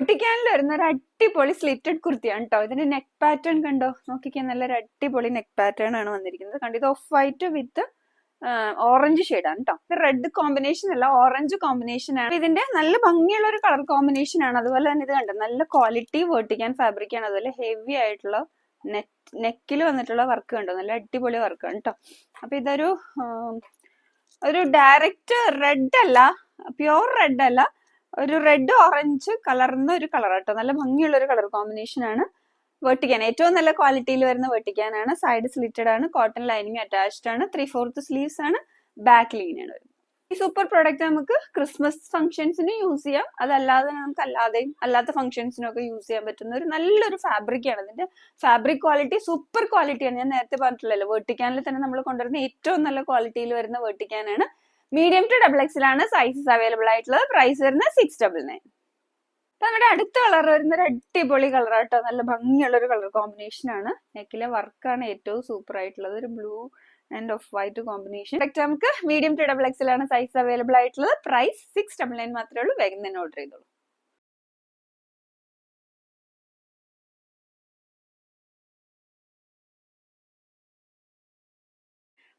ഒട്ടിക്കാനിൽ വരുന്ന? ഒരു അടിപൊളി സ്ലിറ്റഡ് കുർത്തിയാണ് കേട്ടോ ഇതിന്റെ നെക്ക് പാറ്റേൺ കണ്ടോ? നോക്കിക്കാൻ നല്ലൊരു അടിപൊളി നെക്ക് പാറ്റേൺ ആണ് വന്നിരിക്കുന്നത്. കണ്ടോ ഇത് ഓഫ് വൈറ്റ് വിത്ത് ഓറഞ്ച് ഷെയ്ഡാണ് കേട്ടോ ഇത് റെഡ് കോമ്പിനേഷൻ അല്ല ഓറഞ്ച് കോമ്പിനേഷൻ ആണ്. ഇതിന്റെ നല്ല ഭംഗിയുള്ള ഒരു കളർ കോമ്പിനേഷൻ ആണ്. അതുപോലെ തന്നെ ഇത് കണ്ടോ നല്ല ക്വാളിറ്റി വേർട്ടിക്കാൻ ഫാബ്രിക് ആണ്. അതുപോലെ ഹെവി ആയിട്ടുള്ള നെറ്റ് നെക്കിൽ വന്നിട്ടുള്ള വർക്ക് കണ്ടോ? നല്ല അടിപൊളി വർക്കാണ് കേട്ടോ അപ്പൊ ഇതൊരു ഒരു ഡയറക്റ്റ് റെഡ് അല്ല പ്യുവർ റെഡ് അല്ല. ഒരു റെഡ് ഓറഞ്ച് കലർന്ന ഒരു കളർ കേട്ടോ നല്ല ഭംഗിയുള്ള ഒരു കളർ കോമ്പിനേഷൻ ആണ് വെട്ടിക്കാൻ. ഏറ്റവും നല്ല ക്വാളിറ്റിയിൽ വരുന്ന വെട്ടിക്കാനാണ്. സൈഡ് സ്ലിറ്റഡ് ആണ് കോട്ടൺ ലൈനിങ് അറ്റാച്ച്ഡ് ആണ് ത്രീ ഫോർത്ത് സ്ലീവ്സ് ആണ് ബാക്ക് ലീൻ ആണ് ഈ സൂപ്പർ പ്രോഡക്റ്റ് നമുക്ക് ക്രിസ്മസ് ഫംഗ്ഷൻസിന് യൂസ് ചെയ്യാം. അതല്ലാതെ നമുക്ക് അല്ലാതെയും അല്ലാത്ത ഫംഗ്ഷൻസിനും ഒക്കെ യൂസ് ചെയ്യാൻ പറ്റുന്ന ഒരു നല്ലൊരു ഫാബ്രിക് ആണ്. ഇതിന്റെ ഫാബ്രിക് ക്വാളിറ്റി സൂപ്പർ ക്വാളിറ്റിയാണ് ഞാൻ നേരത്തെ പറഞ്ഞിട്ടില്ലല്ലോ വെട്ടിക്കാനിൽ തന്നെ നമ്മൾ കൊണ്ടുവരുന്ന ഏറ്റവും നല്ല ക്വാളിറ്റിയിൽ വരുന്ന വെട്ടിക്കാനാണ് മീഡിയം ടു ഡബിൾ എക്സിലാണ് സൈസസ് അവൈലബിൾ ആയിട്ടുള്ളത്. പ്രൈസ് വരുന്നത് സിക്സ് ഡബിൾ നയൻ അപ്പൊ നമ്മുടെ അടുത്ത കളർ വരുന്ന ഒരു അടിപൊളി കളർ ആട്ടോ. നല്ല ഭംഗിയുള്ള ഒരു കളർ കോമ്പിനേഷൻ ആണ്. നെക്കിലെ വർക്കാണ് ഏറ്റവും സൂപ്പർ ആയിട്ടുള്ളത്. ഒരു blue and off white combination നമുക്ക് മീഡിയം ടു ഡബിൾ എക്സിലാണ് സൈസ് അവൈലബിൾ ആയിട്ടുള്ളത്. പ്രൈസ് സിക്സ് ഡബിൾ നയൻ മാത്രമേ ഉള്ളൂ. വേഗം തന്നെ ഓർഡർ ചെയ്തോളൂ.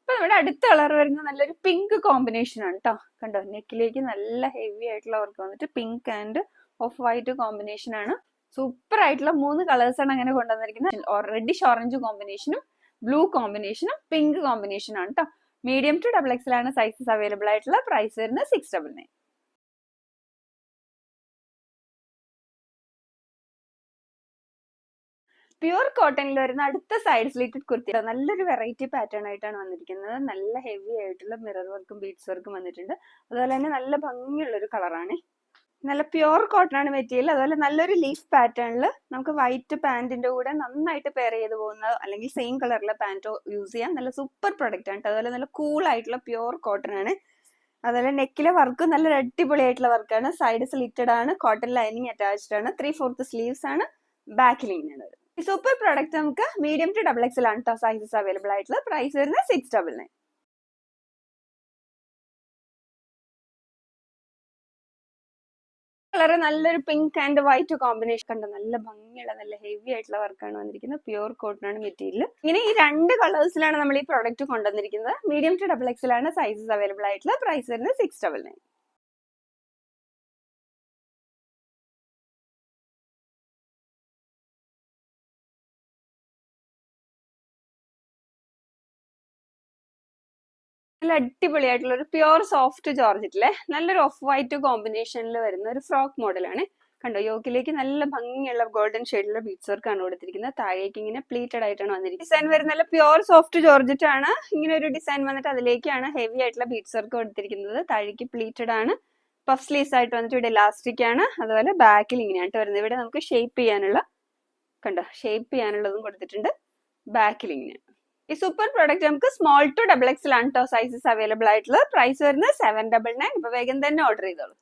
അപ്പൊ നമ്മുടെ അടുത്ത കളർ വരുന്ന നല്ലൊരു പിങ്ക് കോമ്പിനേഷൻ ആണ് കേട്ടോ കണ്ടോ? നെക്കിലേക്ക് നല്ല ഹെവി ആയിട്ടുള്ള വർക്ക് വന്നിട്ട് pink and off white combination ആണ്. സൂപ്പർ ആയിട്ടുള്ള മൂന്ന് കളേഴ്സ് ആണ് അങ്ങനെ കൊണ്ടുവന്നിരിക്കുന്നത്. റെഡിഷ് ഓറഞ്ച് കോമ്പിനേഷനും ബ്ലൂ കോമ്പിനേഷനും പിങ്ക് കോമ്പിനേഷനും ആണ് കേട്ടോ മീഡിയം ടു ഡബിൾ എക്സിലാണ് സൈസസ് അവൈലബിൾ ആയിട്ടുള്ള പ്രൈസ് വരുന്നത് സിക്സ് ഡബിൾ നയൻ പ്യുവർ കോട്ടണിൽ വരുന്ന അടുത്ത സൈഡ് സ്ലീറ്റഡ് കുർത്തി. നല്ലൊരു വെറൈറ്റി പാറ്റേൺ ആയിട്ടാണ് വന്നിരിക്കുന്നത്. നല്ല ഹെവി ആയിട്ടുള്ള മിറർ വർക്കും ബീഡ്സ് വർക്കും വന്നിട്ടുണ്ട്. അതുപോലെ തന്നെ നല്ല ഭംഗിയുള്ള ഒരു കളറാണ് നല്ല പ്യുർ കോട്ടൺ ആണ് മെറ്റീരിയൽ അതുപോലെ നല്ലൊരു ലീഫ് പാറ്റേണിൽ നമുക്ക് വൈറ്റ് പാന്റിന്റെ കൂടെ നന്നായിട്ട് പെയർ ചെയ്ത് പോകുന്ന അല്ലെങ്കിൽ സെയിം കളറിലെ പാന്റോ യൂസ് ചെയ്യാം. നല്ല സൂപ്പർ പ്രൊഡക്റ്റ് ആണ്. അതുപോലെ നല്ല കൂൾ ആയിട്ടുള്ള പ്യുർ കോട്ടൺ ആണ്. അതുപോലെ നെക്കിലെ വർക്ക് നല്ല അടിപൊളി ആയിട്ടുള്ള വർക്കാണ് സൈഡ് സ്ലിറ്റഡ് ആണ്. കോട്ടൺ ലൈനിങ് അറ്റാച്ച്ഡ് ആണ്. ത്രീ ഫോർത്ത് സ്ലീവ്സ് ആണ്. ബാക്ക് ലൈൻ ആണ്. ഈ സൂപ്പർ പ്രോഡക്റ്റ് നമുക്ക് മീഡിയം ടു ഡബിൾ എക്സ് ആണ് സൈസസ് അവൈലബിൾ ആയിട്ടുള്ളത്. പ്രൈസ് വരുന്നത് സിക്സ് ഡബിൾ നയൻ കളർ നല്ലൊരു പിങ്ക് ആൻഡ് വൈറ്റ് കോമ്പിനേഷൻ കണ്ടോ? നല്ല ഭംഗിയുള്ള നല്ല ഹെവി ആയിട്ടുള്ള വർക്കാണ് വന്നിരിക്കുന്നത്. പ്യൂർ കോട്ടൺ ആണ് മെറ്റീരിയൽ ഇങ്ങനെ ഈ രണ്ട് കളേഴ്സിലാണ് നമ്മൾ ഈ പ്രോഡക്റ്റ് കൊണ്ടുവന്നിരിക്കുന്നത്. മീഡിയം ടു ഡബിൾ എക്സിലാണ് സൈസസ് അവൈലബിൾ ആയിട്ടുള്ള പ്രൈസ് വരുന്നത് സിക്സ് ഡബിൾ നയൻ നല്ല അടിപൊളിയായിട്ടുള്ള ഒരു പ്യുവർ സോഫ്റ്റ് ജോർജറ്റിലെ നല്ലൊരു ഓഫ് വൈറ്റ് കോമ്പിനേഷനിൽ വരുന്ന ഒരു ഫ്രോക്ക് മോഡലാണ് കണ്ടോ യോക്കിലേക്ക് നല്ല ഭംഗിയുള്ള ഗോൾഡൻ ഷെയ്ഡിലുള്ള ബീഡ്സ് വർക്ക് ആണ് കൊടുത്തിരിക്കുന്നത്. താഴേക്ക് ഇങ്ങനെ പ്ലീറ്റഡ് ആയിട്ടാണ് വന്നിരിക്കുന്നത്. ഡിസൈൻ വരുന്ന നല്ല പ്യുവർ സോഫ്റ്റ് ജോർജറ്റ് ആണ് ഇങ്ങനെ ഒരു ഡിസൈൻ വന്നിട്ട് അതിലേക്കാണ് ഹെവി ആയിട്ടുള്ള ബീഡ്സ് വർക്ക് കൊടുത്തിരിക്കുന്നത്. താഴേക്ക് പ്ലീറ്റഡ് ആണ്. പഫ് സ്ലീവ്സ് ആയിട്ട് വന്നിട്ട് ഇവിടെ ഇലാസ്റ്റിക് ആണ്. അതുപോലെ ബാക്കിൽ ഇങ്ങനെയാണ് വരുന്നത്. ഇവിടെ നമുക്ക് ഷേപ്പ് ചെയ്യാനുള്ള കണ്ടോ ഷേപ്പ് ചെയ്യാനുള്ളതും കൊടുത്തിട്ടുണ്ട്. ബാക്കിൽ ഇങ്ങനെ. ഈ സൂപ്പർ പ്രോഡക്റ്റ് നമുക്ക് സ്മോൾ ടു ഡബിൾ എക്സ് ആണ് കേട്ടോ സൈസസ് അവൈലബിൾ ആയിട്ടുള്ളത് പ്രൈസ് വരുന്നത് സെവൻ ഡബിൾ നയൻ ഇപ്പൊ വേഗം തന്നെ ഓർഡർ ചെയ്തോളൂ.